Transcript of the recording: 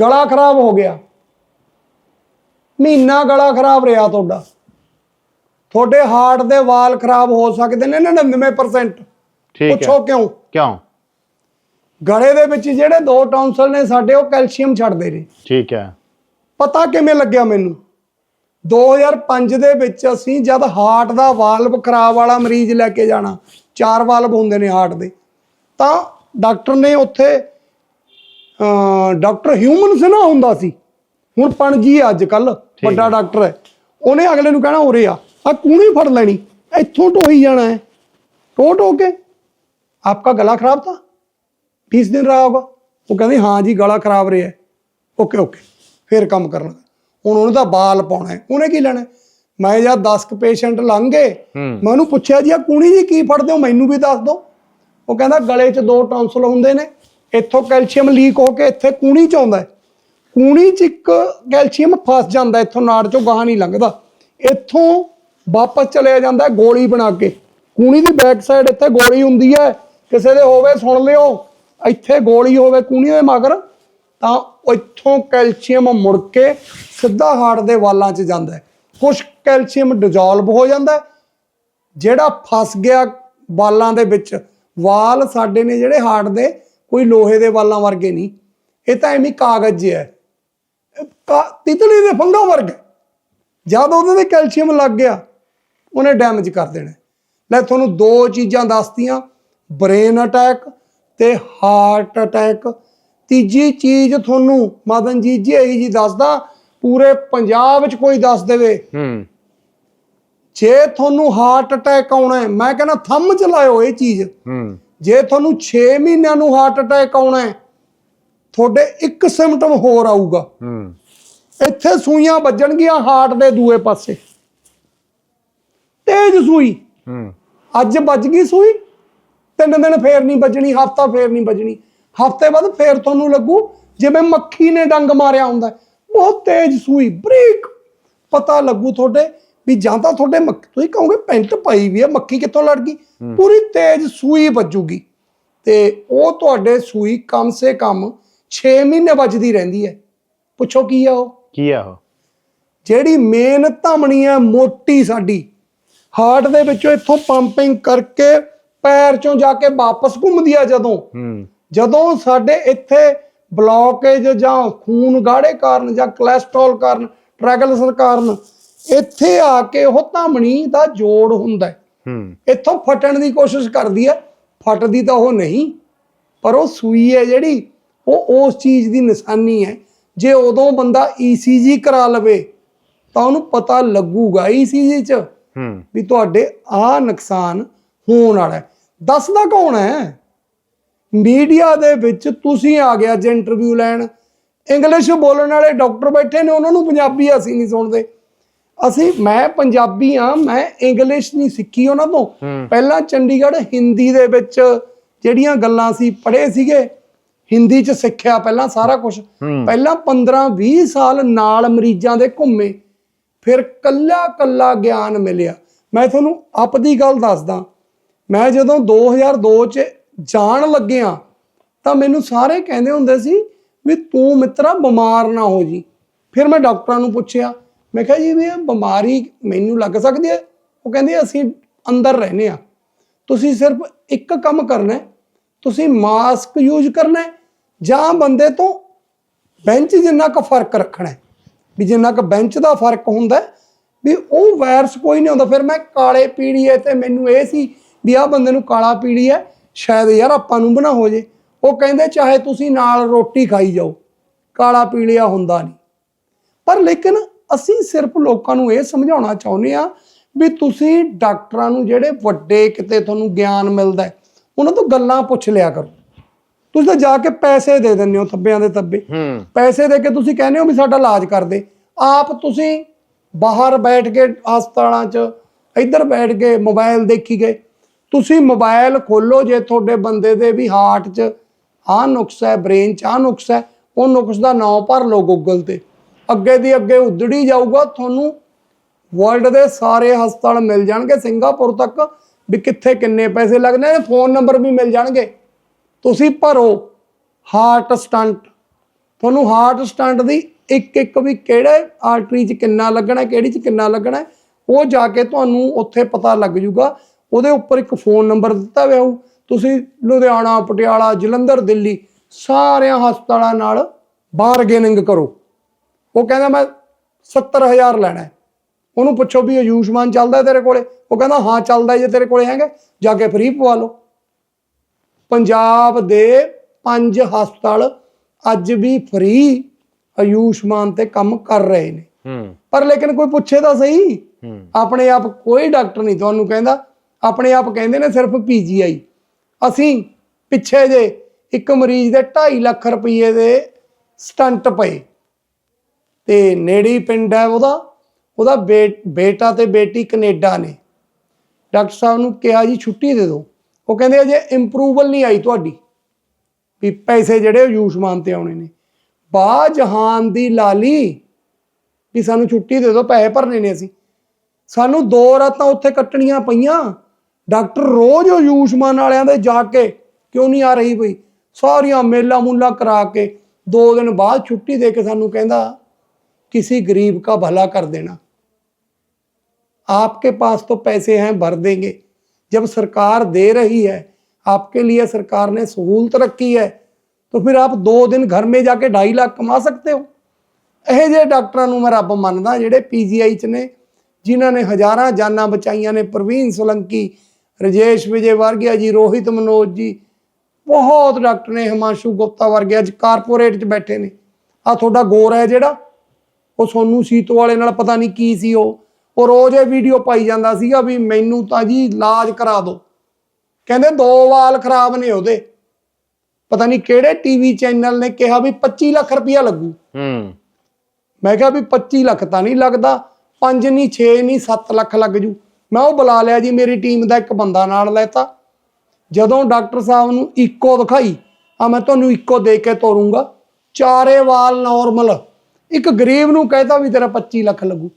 ਗਲਾ ਖਰਾਬ ਹੋ ਗਿਆ। ਮਹੀਨਾ ਗਲਾ ਖਰਾਬ ਰਿਹਾ ਤੁਹਾਡਾ। ਤੁਹਾਡੇ ਹਾਰਟ ਦੇ ਵਾਲ ਖਰਾਬ ਹੋ ਸਕਦੇ ਨੇ 99% ਠੀਕ ਹੈ। ਪੁੱਛੋ ਕਿਉਂ? ਕਿਉਂ? ਗਲੇ ਦੇ ਵਿੱਚ ਜਿਹੜੇ ਦੋ ਟੌਂਸਲ ਨੇ ਸਾਡੇ ਉਹ ਕੈਲਸ਼ੀਅਮ ਛੱਡਦੇ ਨੇ। ਠੀਕ ਹੈ। ਪਤਾ ਕਿਵੇਂ ਲੱਗਿਆ ਮੈਨੂੰ? 2005 ਦੇ ਵਿੱਚ ਅਸੀਂ ਜਦ ਹਾਰਟ ਦਾ ਵਾਲਵ ਖਰਾਬ ਵਾਲਾ ਮਰੀਜ਼ ਲੈ ਕੇ ਜਾਣਾ ਚਾਰ ਵਾਲਵ ਹੁੰਦੇ ਨੇ ਹਾਰਟ ਦੇ ਤਾਂ ਡਾਕਟਰ ਨੇ ਉੱਥੇ ਡਾਕਟਰ ਹਿਊਮਨ ਸਿਨਾ ਹੁੰਦਾ ਸੀ। ਹੁਣ ਪਣਜੀ ਅੱਜ ਕੱਲ ਵੱਡਾ ਡਾਕਟਰ ਹੈ। ਉਹਨੇ ਅਗਲੇ ਨੂੰ ਕਹਿਣਾ ਉਰੇ ਆ ਆ ਕੂਣੀ ਫੜ ਲੈਣੀ ਇੱਥੋਂ ਢੋਈ ਜਾਣਾ ਹੈ। ਟੋ ਟੋ ਕੇ ਆਪਕਾ ਗਲਾ ਖਰਾਬ ਤਾਂ 20 ਦਿਨ ਰਹਾ ਹੋਗਾ। ਉਹ ਕਹਿੰਦੇ ਹਾਂ ਜੀ ਗਲਾ ਖਰਾਬ ਰਿਹਾ ਓਕੇ ਓਕੇ ਫੇਰ ਕੰਮ ਕਰਨਾ। ਹੁਣ ਉਹਨੇ ਤਾਂ ਬਾਲ ਪਾਉਣਾ ਹੈ। ਉਹਨੇ ਕੀ ਲੈਣਾ ਮੈਂ ਜਾਂ 10 ਕ ਪੇਸ਼ੈਂਟ ਲੰਘ ਗਏ ਮੈਂ ਉਹਨੂੰ ਪੁੱਛਿਆ ਜੀ ਆ ਕੂਣੀ ਜੀ ਕੀ ਫੜਦੇ ਹੋ? ਮੈਨੂੰ ਵੀ ਦੱਸ ਦਿਓ। ਉਹ ਕਹਿੰਦਾ ਗਲੇ 'ਚ ਦੋ ਟੌਂਸਲ ਹੁੰਦੇ ਨੇ। ਇੱਥੋਂ ਕੈਲਸ਼ੀਅਮ ਲੀਕ ਹੋ ਕੇ ਇੱਥੇ ਕੂਣੀ 'ਚ ਆਉਂਦਾ ਹੈ। ਕੂਣੀ 'ਚ ਇੱਕ ਕੈਲਸ਼ੀਅਮ ਫਸ ਜਾਂਦਾ, ਇੱਥੋਂ ਨਾੜ 'ਚੋਂ ਗਾਹ ਨਹੀਂ ਲੰਘਦਾ। ਇੱਥੋਂ ਵਾਪਸ ਚਲਿਆ ਜਾਂਦਾ ਗੋਲੀ ਬਣਾ ਕੇ। ਕੂਣੀ ਦੀ ਬੈਕ ਸਾਈਡ ਇੱਥੇ ਗੋਲੀ ਹੁੰਦੀ ਹੈ, ਕਿਸੇ ਦੇ ਹੋਵੇ ਸੁਣ ਲਿਓ, ਇੱਥੇ ਗੋਲੀ ਹੋਵੇ ਕੂਣੀ ਦੇ ਮਗਰ, ਤਾਂ ਉਹ ਇੱਥੋਂ ਕੈਲਸ਼ੀਅਮ ਮੁੜ ਕੇ ਸਿੱਧਾ ਹਾਰਟ ਦੇ ਵਾਲਾਂ 'ਚ ਜਾਂਦਾ ਹੈ। ਕੁਝ ਕੈਲਸ਼ੀਅਮ ਡਿਜ਼ੋਲਵ ਹੋ ਜਾਂਦਾ ਜਿਹੜਾ ਫਸ ਗਿਆ ਵਾਲਾਂ ਦੇ ਵਿੱਚ। ਵਾਲ ਸਾਡੇ ਨੇ ਜਿਹੜੇ ਹਾਰਟ ਦੇ ਕੋਈ ਲੋਹੇ ਦੇ ਵਾਲਾਂ ਵਰਗੇ ਨਹੀਂ। ਇਹ ਤਾਂ ਐਵੇਂ ਕਾਗਜ਼ ਜਿਹਾ ਹੈ। ਤਿਤਲੀ ਦੇ ਫੰਗਾ ਵਰਗਾ। ਜਦ ਉਹਦੇ ਤੇ ਕੈਲਸ਼ੀਅਮ ਲੱਗ ਗਿਆ ਉਹਨੇ ਡੈਮੇਜ ਕਰ ਦੇਣਾ। ਲੈ ਤੁਹਾਨੂੰ ਦੋ ਚੀਜ਼ਾਂ ਦੱਸਤੀਆਂ। ਬ੍ਰੇਨ ਅਟੈਕ ਤੇ ਹਾਰਟ ਅਟੈਕ। ਤੀਜੀ ਚੀਜ਼ ਤੁਹਾਨੂੰ ਮਦਨ ਜੀ ਜੀ ਇਹੀ ਜੀ ਦੱਸਦਾ ਪੂਰੇ ਪੰਜਾਬ ਵਿੱਚ ਕੋਈ ਦੱਸ ਦੇਵੇ। ਹੂੰ। ਜੇ ਤੁਹਾਨੂੰ ਹਾਰਟ ਅਟੈਕ ਆਉਣਾ ਮੈਂ ਕਹਿੰਦਾ ਥੰਮ ਚ ਲਾਇਓ ਇਹ ਚੀਜ਼। ਹੂੰ। ਜੇ ਤੁਹਾਨੂੰ 6 ਮਹੀਨਿਆਂ ਨੂੰ ਹਾਰਟ ਅਟੈਕ ਆਉਣਾ ਹੈ ਤੁਹਾਡੇ ਇੱਕ ਸਿੰਪਟਮ ਹੋਰ ਆਊਗਾ। ਹੂੰ। ਇੱਥੇ ਸੂਈਆਂ ਵੱਜਣਗੀਆਂ ਹਾਰਟ ਦੇ ਦੂਏ ਪਾਸੇ। ਤੇਜ਼ ਸੂਈ। ਹੂੰ। ਅੱਜ ਵੱਜ ਗਈ ਸੂਈ ਤਿੰਨ ਦਿਨ ਫੇਰ ਨਹੀਂ ਵੱਜਣੀ ਹਫਤਾ ਫੇਰ ਨਹੀਂ ਵੱਜਣੀ। ਹਫ਼ਤੇ ਬਾਅਦ ਫੇਰ ਤੁਹਾਨੂੰ ਲੱਗੂ ਜਿਵੇਂ ਮੱਖੀ ਨੇ ਡੰਗ ਮਾਰਿਆ ਹੁੰਦਾ। ਬਹੁਤ ਤੇਜ਼ ਸੂਈ ਬਰੀਕ। ਪਤਾ ਲੱਗੂ ਤੁਹਾਡੇ ਵੀ ਜਾਂ ਤਾਂ ਤੁਹਾਡੇ ਤੁਸੀਂ ਕਹੋਗੇ ਪੈਂਟ ਪਾਈ ਵੀ ਹੈ ਮੱਖੀ ਕਿੱਥੋਂ ਲੜ ਗਈ? ਪੂਰੀ ਤੇਜ਼ ਸੂਈ ਵੱਜੂਗੀ। ਤੇ ਉਹ ਤੁਹਾਡੇ ਸੂਈ ਕਮ ਸੇ ਕਮ 6 ਮਹੀਨੇ ਵੱਜਦੀ ਰਹਿੰਦੀ ਹੈ। ਪੁੱਛੋ ਕੀ ਆ ਉਹ? ਕੀ ਆ ਉਹ? ਜਿਹੜੀ ਮੇਨ ਧਮਣੀ ਹੈ ਮੋਟੀ ਸਾਡੀ ਹਾਰਟ ਦੇ ਵਿੱਚੋਂ ਇੱਥੋਂ ਪੰਪਿੰਗ ਕਰਕੇ ਪੈਰ ਚੋਂ ਜਾ ਕੇ ਵਾਪਸ ਘੁੰਮਦੀ ਆ ਜਦੋਂ। ਜਦੋਂ ਸਾਡੇ ਇੱਥੇ ਬਲੌਕੇਜ ਜਾਂ ਖੂਨ ਗਾੜੇ ਕਾਰਨ ਜਾਂ ਕੋਲੇਸਟ੍ਰੋਲ ਕਾਰਨ ਟ੍ਰਾਈਗਲਿਸਰ ਕਾਰਨ ਇੱਥੇ ਆ ਕੇ ਉਹ ਧਮਣੀ ਦਾ ਜੋੜ ਹੁੰਦਾ ਹੈ। ਹੂੰ। ਇੱਥੋਂ ਫਟਣ ਦੀ ਕੋਸ਼ਿਸ਼ ਕਰਦੀ ਹੈ ਫਟਦੀ ਤਾਂ ਉਹ ਨਹੀਂ ਪਰ ਉਹ ਸੂਈ ਹੈ ਜਿਹੜੀ ਉਹ ਉਸ ਚੀਜ਼ ਦੀ ਨਿਸ਼ਾਨੀ ਹੈ। ਜੇ ਉਦੋਂ ਬੰਦਾ ECG ਕਰਾ ਲਵੇ ਤਾਂ ਉਹਨੂੰ ਪਤਾ ਲੱਗੂਗਾ ECG 'ਚ ਹੂੰ। ਵੀ ਤੁਹਾਡੇ ਆ ਨੁਕਸਾਨ ਹੋਣ ਵਾਲਾ ਹੈ। ਦੱਸਦਾ ਕੌਣ ਹੈ? ਮੀਡੀਆ ਦੇ ਵਿੱਚ ਤੁਸੀਂ ਆ ਗਿਆ ਜੇ ਇੰਟਰਵਿਊ ਲੈਣ। ਇੰਗਲਿਸ਼ ਬੋਲਣ ਵਾਲੇ ਡਾਕਟਰ ਬੈਠੇ ਨੇ ਉਹਨਾਂ ਨੂੰ ਪੰਜਾਬੀ ਅਸੀਂ ਨਹੀਂ ਸੁਣਦੇ। ਅਸੀਂ ਮੈਂ ਪੰਜਾਬੀ ਆ ਮੈਂ ਇੰਗਲਿਸ਼ ਨਹੀਂ ਸਿੱਖੀ ਉਹਨਾਂ ਤੋਂ। ਪਹਿਲਾਂ ਚੰਡੀਗੜ੍ਹ ਹਿੰਦੀ ਦੇ ਵਿੱਚ ਜਿਹੜੀਆਂ ਗੱਲਾਂ ਸੀ ਪੜ੍ਹੇ ਸੀਗੇ ਹਿੰਦੀ 'ਚ ਸਿੱਖਿਆ ਪਹਿਲਾਂ ਸਾਰਾ ਕੁਝ ਪਹਿਲਾਂ 15 20 ਸਾਲ ਨਾਲ ਮਰੀਜ਼ਾਂ ਦੇ ਘੁੰਮੇ ਫਿਰ ਕੱਲਾ ਕੱਲਾ ਗਿਆਨ ਮਿਲਿਆ। ਮੈਂ ਤੁਹਾਨੂੰ ਆਪਦੀ ਗੱਲ ਦੱਸਦਾ ਮੈਂ ਜਦੋਂ 2002 ਚ ਜਾਣ ਲੱਗਿਆ ਤਾਂ ਮੈਨੂੰ ਸਾਰੇ ਕਹਿੰਦੇ ਹੁੰਦੇ ਸੀ ਵੀ ਤੂੰ ਮਿੱਤਰਾ ਬਿਮਾਰ ਨਾ ਹੋ ਜੀ। ਫਿਰ ਮੈਂ ਡਾਕਟਰਾਂ ਨੂੰ ਪੁੱਛਿਆ ਮੈਂ ਕਿਹਾ ਜੀ ਵੀ ਇਹ ਬਿਮਾਰੀ ਮੈਨੂੰ ਲੱਗ ਸਕਦੀ ਹੈ? ਉਹ ਕਹਿੰਦੇ, ਅਸੀਂ ਅੰਦਰ ਰਹਿੰਦੇ ਆ ਤੁਸੀਂ ਸਿਰਫ ਇੱਕ ਕੰਮ ਕਰਨਾ ਤੁਸੀਂ ਮਾਸਕ ਯੂਜ਼ ਕਰਨਾ ਜਾਂ ਬੰਦੇ ਤੋਂ ਬੈਂਚ ਜਿੰਨਾ ਕੁ ਫ਼ਰਕ ਰੱਖਣਾ ਵੀ ਜਿੰਨਾ ਕੁ ਬੈਂਚ ਦਾ ਫ਼ਰਕ ਹੁੰਦਾ ਵੀ ਉਹ ਵਾਇਰਸ ਕੋਈ ਨਹੀਂ ਹੁੰਦਾ ਫਿਰ ਮੈਂ ਕਾਲੇ ਪੀੜੀਏ ਤੇ ਮੈਨੂੰ ਇਹ ਸੀ ਵੀ ਆਹ ਬੰਦੇ ਨੂੰ ਕਾਲਾ ਪੀੜੀ ਹੈ, ਸ਼ਾਇਦ ਯਾਰ ਆਪਾਂ ਨੂੰ ਬਣਾ ਹੋ ਜੇ। ਉਹ ਕਹਿੰਦੇ, ਚਾਹੇ ਤੁਸੀਂ ਨਾਲ ਰੋਟੀ ਖਾਈ ਜਾਓ, ਕਾਲਾ ਪੀਲੀਆ ਹੁੰਦਾ ਨਹੀਂ। ਪਰ ਲੇਕਿਨ ਅਸੀਂ ਸਿਰਫ ਲੋਕਾਂ ਨੂੰ ਇਹ ਸਮਝਾਉਣਾ ਚਾਹੁੰਦੇ ਆ ਵੀ ਤੁਸੀਂ ਡਾਕਟਰਾਂ ਨੂੰ ਜਿਹੜੇ ਵੱਡੇ ਕਿਤੇ ਤੁਹਾਨੂੰ ਗਿਆਨ ਮਿਲਦਾ ਉਹਨਾਂ ਤੋਂ ਗੱਲਾਂ ਪੁੱਛ ਲਿਆ ਕਰੋ। ਤੁਸੀਂ ਤਾਂ ਜਾ ਕੇ ਪੈਸੇ ਦੇ ਦਿੰਦੇ ਹੋ ਥੱਬਿਆਂ ਦੇ ਥੱਬੇ। ਹੂੰ। ਪੈਸੇ ਦੇ ਕੇ ਤੁਸੀਂ ਕਹਿੰਦੇ ਹੋ ਵੀ ਸਾਡਾ ਇਲਾਜ ਕਰ ਦੇ। ਆਪ ਤੁਸੀਂ ਬਾਹਰ ਬੈਠ ਕੇ ਹਸਪਤਾਲਾਂ 'ਚ ਇੱਧਰ ਬੈਠ ਕੇ ਮੋਬਾਈਲ ਦੇਖੀ ਗਏ। ਤੁਸੀਂ ਮੋਬਾਈਲ ਖੋਲੋ ਜੇ ਤੁਹਾਡੇ ਬੰਦੇ ਦੇ ਵੀ ਹਾਰਟ 'ਚ ਆਹ ਨੁਕਸ ਹੈ ਬ੍ਰੇਨ 'ਚ ਆਹ ਨੁਕਸ ਹੈ ਉਹ ਨੁਕਸ ਦਾ ਨਾਮ ਭਰ ਲਓ ਗੂਗਲ ਤੇ। ਅੱਗੇ ਦੀ ਅੱਗੇ ਉਧੜੀ ਜਾਊਗਾ, ਤੁਹਾਨੂੰ ਵਰਲਡ ਦੇ ਸਾਰੇ ਹਸਪਤਾਲ ਮਿਲ ਜਾਣਗੇ, ਸਿੰਗਾਪੁਰ ਤੱਕ ਵੀ ਕਿੱਥੇ ਕਿੰਨੇ ਪੈਸੇ ਲੱਗਣੇ ਨੇ ਫੋਨ ਨੰਬਰ ਵੀ ਮਿਲ ਜਾਣਗੇ। ਤੁਸੀਂ ਭਰੋ ਹਾਰਟ ਸਟੰਟ ਤੁਹਾਨੂੰ ਹਾਰਟ ਸਟੰਟ ਦੀ ਇੱਕ ਇੱਕ ਵੀ ਕਿਹੜੇ ਆਰਟਰੀ 'ਚ ਕਿੰਨਾ ਲੱਗਣਾ, ਕਿਹੜੀ 'ਚ ਕਿੰਨਾ ਲੱਗਣਾ, ਉਹ ਜਾ ਕੇ ਤੁਹਾਨੂੰ ਉੱਥੇ ਪਤਾ ਲੱਗ ਜੂਗਾ ਉਹਦੇ ਉੱਪਰ ਇੱਕ ਫੋਨ ਨੰਬਰ ਦਿੱਤਾ ਹੋਇਆ ਹੋਊ। ਤੁਸੀਂ ਲੁਧਿਆਣਾ, ਪਟਿਆਲਾ, ਜਲੰਧਰ, ਦਿੱਲੀ ਸਾਰਿਆਂ ਹਸਪਤਾਲਾਂ ਨਾਲ ਬਾਰਗੇਨਿੰਗ ਕਰੋ। ਉਹ ਕਹਿੰਦਾ ਮੈਂ 70000 ਲੈਣਾ। ਉਹਨੂੰ ਪੁੱਛੋ ਵੀ ਆਯੁਸ਼ਮਾਨ ਚੱਲਦਾ ਤੇਰੇ ਕੋਲੇ? ਉਹ ਕਹਿੰਦਾ ਹਾਂ ਚੱਲਦਾ ਜੇ ਤੇਰੇ ਕੋਲੇ ਹੈਗਾ। ਜਾ ਕੇ ਫ੍ਰੀ ਪਵਾ ਲਓ। ਪੰਜਾਬ ਦੇ ਪੰਜ ਹਸਪਤਾਲ ਅੱਜ ਵੀ ਫ੍ਰੀ ਆਯੁਸ਼ਮਾਨ ਤੇ ਕੰਮ ਕਰ ਰਹੇ ਨੇ। ਪਰ ਲੇਕਿਨ ਕੋਈ ਪੁੱਛੇ ਤਾਂ ਸਹੀ। ਆਪਣੇ ਆਪ ਕੋਈ ਡਾਕਟਰ ਨਹੀਂ ਤੁਹਾਨੂੰ ਕਹਿੰਦਾ। ਆਪਣੇ ਆਪ ਕਹਿੰਦੇ ਨੇ ਸਿਰਫ ਪੀਜੀਆਈ ਅਸੀਂ ਪਿੱਛੇ ਜੇ ਇੱਕ ਮਰੀਜ਼ ਦੇ 2.5 ਲੱਖ ਰੁਪਏ ਦੇ ਸਟੰਟ ਪਏ। ਤੇ ਨੇੜੇ ਪਿੰਡ ਹੈ ਉਹਦਾ ਉਹਦਾ ਬੇ- ਬੇਟਾ ਤੇ ਬੇਟੀ ਕੈਨੇਡਾ ਨੇ। ਡਾਕਟਰ ਸਾਹਿਬ ਨੂੰ ਕਿਹਾ ਜੀ ਛੁੱਟੀ ਦੇ ਦਿਓ। ਉਹ ਕਹਿੰਦੇ ਅਜੇ ਇੰਪਰੂਵਲ ਨਹੀਂ ਆਈ ਤੁਹਾਡੀ। ਵੀ ਪੈਸੇ ਜਿਹੜੇ ਉਹ ਆਯੁਸ਼ਮਾਨ ਤੇ ਆਉਣੇ ਨੇ। ਬਾ ਜਹਾਨ ਦੀ ਲਾਲੀ। ਵੀ ਸਾਨੂੰ ਛੁੱਟੀ ਦੇ ਦਿਓ, ਪੈਸੇ ਭਰਨੇ ਨੇ ਅਸੀਂ। ਸਾਨੂੰ ਦੋ ਰਾਤਾਂ ਉੱਥੇ ਕੱਟਣੀਆਂ ਪਈਆਂ। ਡਾਕਟਰ ਰੋਜ਼ ਉਹ ਆਯੁਸ਼ਮਾਨ ਵਾਲਿਆਂ ਦੇ ਜਾ ਕੇ ਕਿਉਂ ਨਹੀਂ ਆ ਰਹੀ ਬਈ? ਸਾਰੀਆਂ ਮੇਲਾ ਮੂਲਾ ਕਰਾ ਕੇ ਦੋ ਦਿਨ ਬਾਅਦ ਛੁੱਟੀ ਦੇ ਕੇ ਸਾਨੂੰ ਕਹਿੰਦਾ किसी गरीब का भला कर देना आपके पास तो पैसे हैं भर देंगे जब सरकार दे रही है आपके लिए सरकार ने सहूलत रखी है तो फिर आप दो दिन घर में जाके ढाई लाख कमा सकते हो ਇਹ ਜਿਹੇ ਡਾਕਟਰਾਂ ਨੂੰ ਮੈਂ ਰੱਬ ਮੰਨਦਾ ਜਿਹੜੇ ਪੀਜੀਆਈ ਚ ਨੇ ਜਿਨ੍ਹਾਂ ਨੇ ਹਜ਼ਾਰਾਂ ਜਾਨਾਂ ਬਚਾਈਆਂ ਨੇ ਪ੍ਰਵੀਨ ਸੋਲੰਕੀ ਰਜੇਸ਼ ਵਿਜੇ ਵਰਗਿਆ ਜੀ ਰੋਹਿਤ ਮਨੋਜ ਜੀ ਬਹੁਤ ਡਾਕਟਰ ਨੇ ਹਿਮਾਂਸ਼ੂ ਗੁਪਤਾ ਵਰਗੇ ਅੱਜ ਕਾਰਪੋਰੇਟ ਚ ਬੈਠੇ ਨੇ ਆ ਤੁਹਾਡਾ ਗੋਰ ਹੈ ਜਿਹੜਾ ਉਹ ਸੋਨੂ ਸੀਤੋ ਵਾਲੇ ਨਾਲ ਪਤਾ ਨਹੀਂ ਕੀ ਸੀ ਉਹ। ਉਹ ਰੋਜ਼ ਇਹ ਵੀਡੀਓ ਪਾਈ ਜਾਂਦਾ ਸੀਗਾ ਵੀ ਮੈਨੂੰ ਤਾਂ ਜੀ ਇਲਾਜ ਕਰਾ ਦਿਓ ਕਹਿੰਦੇ ਦੋ ਵਾਲ ਖਰਾਬ ਨੇ ਉਹਦੇ। ਪਤਾ ਨਹੀਂ ਕਿਹੜੇ ਟੀਵੀ ਚੈਨਲ ਨੇ ਕਿਹਾ ਵੀ 25 ਲੱਖ ਰੁਪਇਆ ਲੱਗੂ। ਹੂੰ। ਮੈਂ ਕਿਹਾ ਵੀ 25 ਲੱਖ ਤਾਂ ਨਹੀਂ ਲੱਗਦਾ 5 ਨਹੀਂ 6 ਨਹੀਂ 7 ਲੱਖ ਲੱਗ ਜੂ। ਮੈਂ ਉਹ ਬੁਲਾ ਲਿਆ ਜੀ ਮੇਰੀ ਟੀਮ ਦਾ ਇੱਕ ਬੰਦਾ ਨਾਲ ਲੈਤਾ। ਜਦੋਂ ਡਾਕਟਰ ਸਾਹਿਬ ਨੂੰ ਇੱਕੋ ਦਿਖਾਈ ਆ ਮੈਂ ਤੁਹਾਨੂੰ ਇੱਕੋ ਦੇ ਕੇ ਤੋਰੂੰਗਾ। ਚਾਰੇ ਵਾਲ ਨਾਰਮਲ ਇੱਕ ਗਰੀਬ ਨੂੰ ਕਹਿਤਾ ਵੀ ਤੇਰਾ 25 ਲੱਖ ਲੱਗੂ।